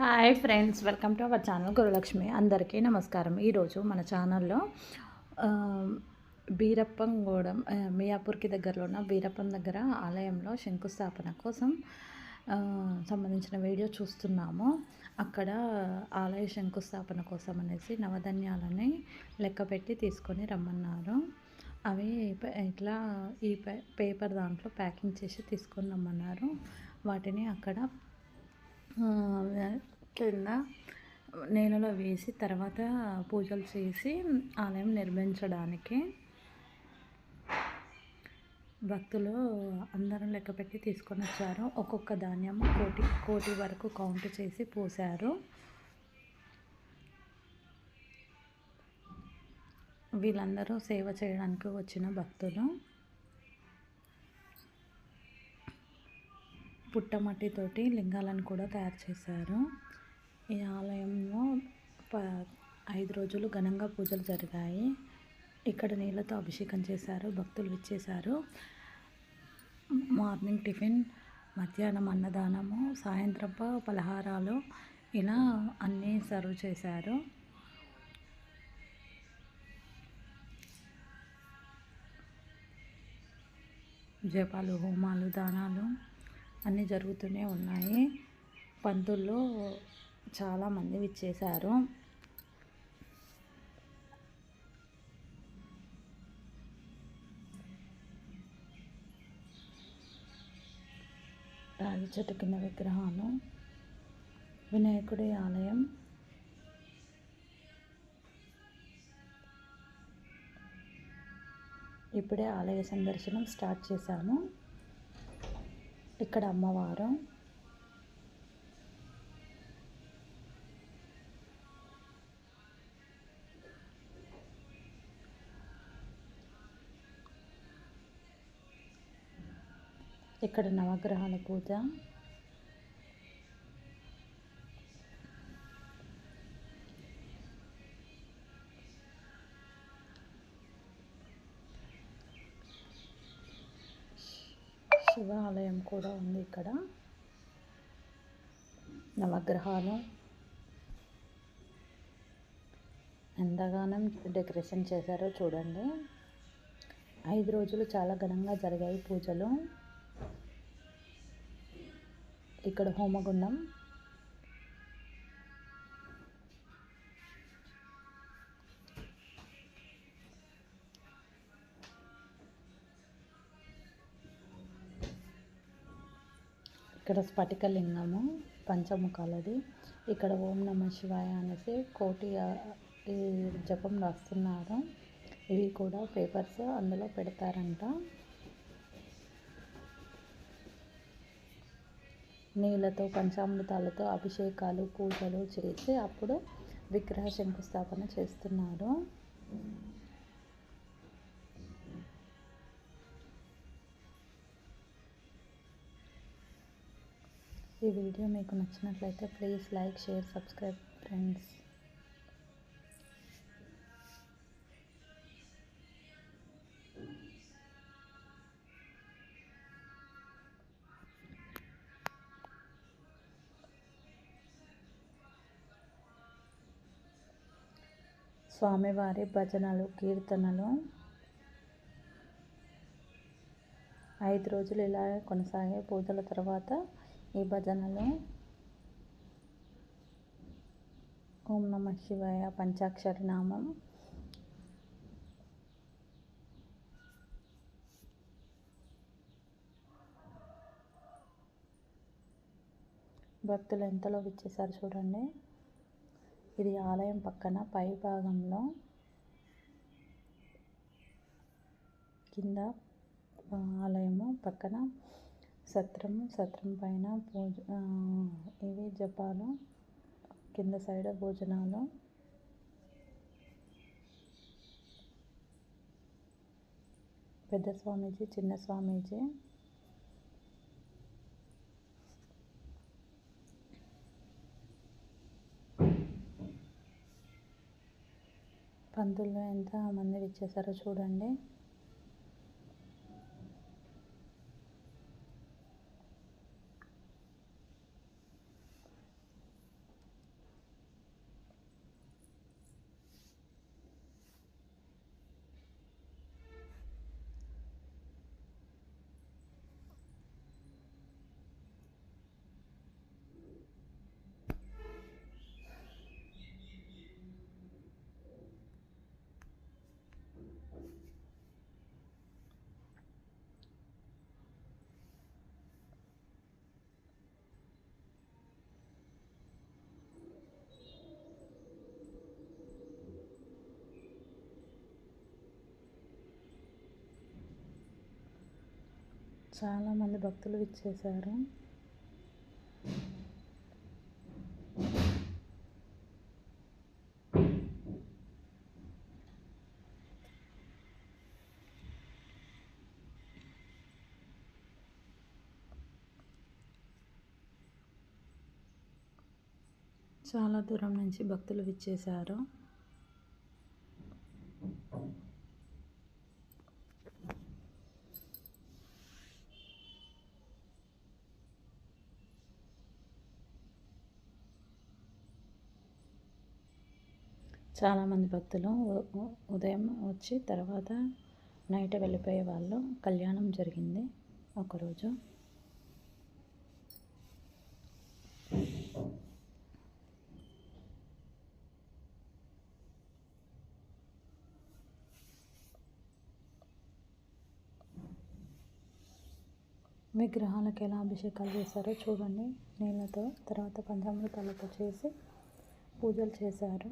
Hi friends welcome to our channel Gurulakshmi. అందరికీ నమస్కారం. ఈరోజు మన ఛానల్లో బీరప్పంగూడెం మియాపూర్కి దగ్గరలో ఉన్న బీరప్పం దగ్గర ఆలయంలో శంకుస్థాపన కోసం సంబంధించిన వీడియో చూస్తున్నాము. అక్కడ ఆలయ శంకుస్థాపన కోసం అనేసి నవధాన్యాలని లెక్క పెట్టి తీసుకొని రమ్మన్నారు. అవి ఇట్లా ఈ పేపర్ దాంట్లో ప్యాకింగ్ చేసి తీసుకొని రమ్మన్నారు. వాటిని అక్కడ కింద నేలలో వేసి తర్వాత పూజలు చేసి ఆలయం నిర్మించడానికి భక్తులు అందరం లెక్క పెట్టి తీసుకొని వచ్చారు. ఒక్కొక్క ధాన్యం కోటి కోటి వరకు కౌంట్ చేసి పోసారు వీళ్ళందరూ సేవ చేయడానికి వచ్చిన భక్తులు. పుట్టమట్టితోటి లింగాలను కూడా తయారు చేశారు. ఈ ఆలయంలో ప ఐదు రోజులు ఘనంగా పూజలు జరిగాయి. ఇక్కడ నీళ్ళతో అభిషేకం చేశారు భక్తులు ఇచ్చేశారు మార్నింగ్ టిఫిన్ మధ్యాహ్నం అన్నదానము సాయంత్రపు పలహారాలు ఇలా అన్నీ సర్వ్ చేశారు. జపాలు హోమాలు దానాలు అన్నీ జరుగుతూనే ఉన్నాయి. పంతుల్లో చాలామంది విచ్చేశారు. రాగి చెట్టు కింద విగ్రహాలు. వినాయకుడి ఆలయం. ఇప్పుడే ఆలయ సందర్శనం స్టార్ట్ చేశాము. ఇక్కడ అమ్మవారు. ఇక్కడ నవగ్రహాల పూజ. శివాలయం కూడా ఉంది ఇక్కడ. నవగ్రహాలు. ఎంతగానో డెకరేషన్ చేశారో చూడండి. ఐదు రోజులు చాలా ఘనంగా జరిగాయి పూజలు. ఇక్కడ హోమగుండం. ఇక్కడ స్ఫటికలింగము పంచముఖాలది. ఇక్కడ ఓం నమ శివాయ అనేసి కోటి జపం రాస్తున్నారు. ఇవి కూడా పేపర్స్ అందులో పెడతారంట. నీళ్ళతో పంచామృతాలతో అభిషేకాలు పూజలు చేసి అప్పుడు విగ్రహ శంకుస్థాపన చేస్తున్నారు. ఈ వీడియో మీకు నచ్చినట్లయితే please like share subscribe friends. స్వామివారి భజనలు కీర్తనలు ఐదు రోజులు ఇలా కొనసాగే పూజల తర్వాత ఈ భజనలో ఓం నమ శివాయ పంచాక్షరి నామం. భక్తులు ఎంతలో ఇచ్చేసారు చూడండి. ఇది ఆలయం పక్కన పై భాగంలో కింద ఆలయము పక్కన సత్రం సత్రం పైన పూజ ఇవి జపాలు? కింద సైడ్ భోజనాలు. పెద్ద స్వామీజీ చిన్న స్వామీజీ. పందుల్లో ఎంత మంది ఇచ్చేసారో చూడండి. చాలామంది భక్తులు విచ్చేశారు. చాలా దూరం నుంచి భక్తులు విచ్చేశారు. చాలామంది భక్తులు ఉదయం వచ్చి తర్వాత నైట్ వెళ్ళిపోయే వాళ్ళు కళ్యాణం జరిగింది ఒకరోజు. విగ్రహాలకు ఎలా అభిషేకాలు చేశారో చూడండి. నీళ్ళతో తర్వాత పంచామృతాలతో చేసి పూజలు చేశారు.